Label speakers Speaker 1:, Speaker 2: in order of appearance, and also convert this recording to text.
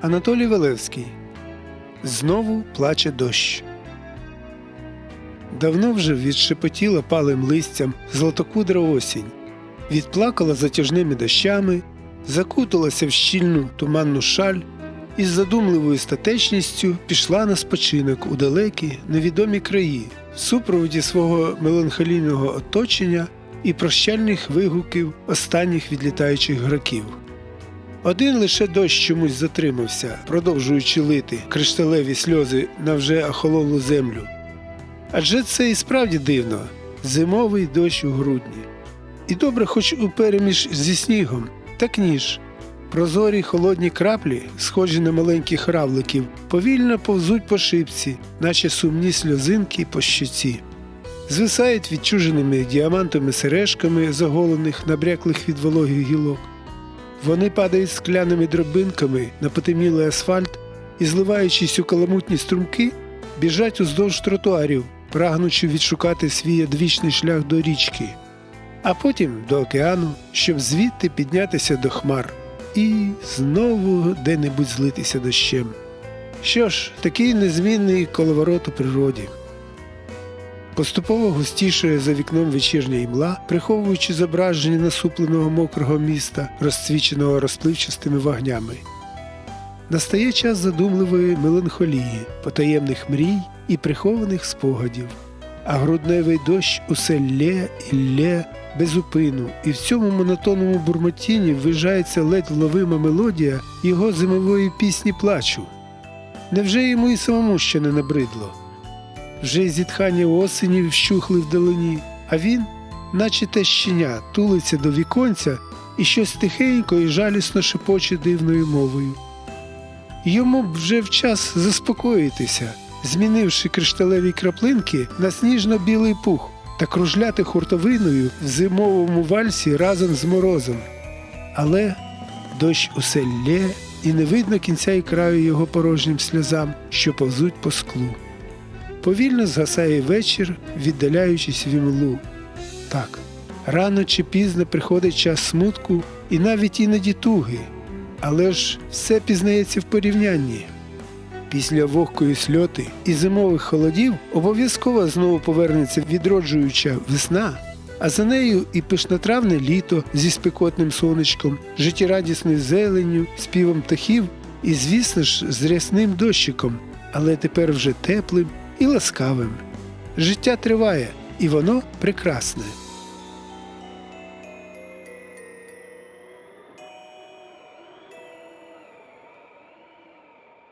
Speaker 1: Анатолій Велевський. Знову плаче дощ. Давно вже відшепотіла палим листям златокудра осінь, відплакала затяжними дощами, закуталася в щільну туманну шаль і з задумливою статечністю пішла на спочинок у далекі невідомі краї в супроводі свого меланхолійного оточення і прощальних вигуків останніх відлітаючих граків. Один лише дощ чомусь затримався, продовжуючи лити кришталеві сльози на вже охололу землю. Адже це і справді дивно зимовий дощ у грудні. І добре, хоч у переміж зі снігом, так ніж. Прозорі холодні краплі, схожі на маленьких равликів, повільно повзуть по шипці, наче сумні сльозинки по щоці. Звисають відчуженими діамантами сережками заголених, набряклих від вологих гілок. Вони падають скляними дробинками на потемнілий асфальт і, зливаючись у каламутні струмки, біжать уздовж тротуарів, прагнучи відшукати свій одвічний шлях до річки, а потім до океану, щоб звідти піднятися до хмар і знову де-небудь злитися дощем. Що ж, такий незмінний коловорот у природі. Поступово густішає за вікном вечірня імла, приховуючи зображення насупленого мокрого міста, розцвіченого розпливчастими вогнями. Настає час задумливої меланхолії, потаємних мрій і прихованих спогадів. А грудневий дощ усе лє і лє без упину, і в цьому монотонному бурмотінні ввижається ледь вловима мелодія його зимової пісні плачу. Невже йому і самому ще не набридло? Вже зітхання осені вщухли вдалині, а він, наче те щеня, тулиться до віконця і щось тихенько і жалісно шепоче дивною мовою. Йому б вже в час заспокоїтися, змінивши кришталеві краплинки на сніжно-білий пух та кружляти хуртовиною в зимовому вальсі разом з морозом. Але дощ усе лє, і не видно кінця і краю його порожнім сльозам, що повзуть по склу. Повільно згасає вечір, віддаляючись в імлу. Так, рано чи пізно приходить час смутку і навіть іноді туги, але ж все пізнається в порівнянні. Після вогкої сльоти і зимових холодів обов'язково знову повернеться відроджуюча весна, а за нею і пишнотравне літо зі спекотним сонечком, життєрадісною зеленню, співом птахів і, звісно ж, з рясним дощиком, але тепер вже теплим і ласкавим. Життя триває, і воно прекрасне.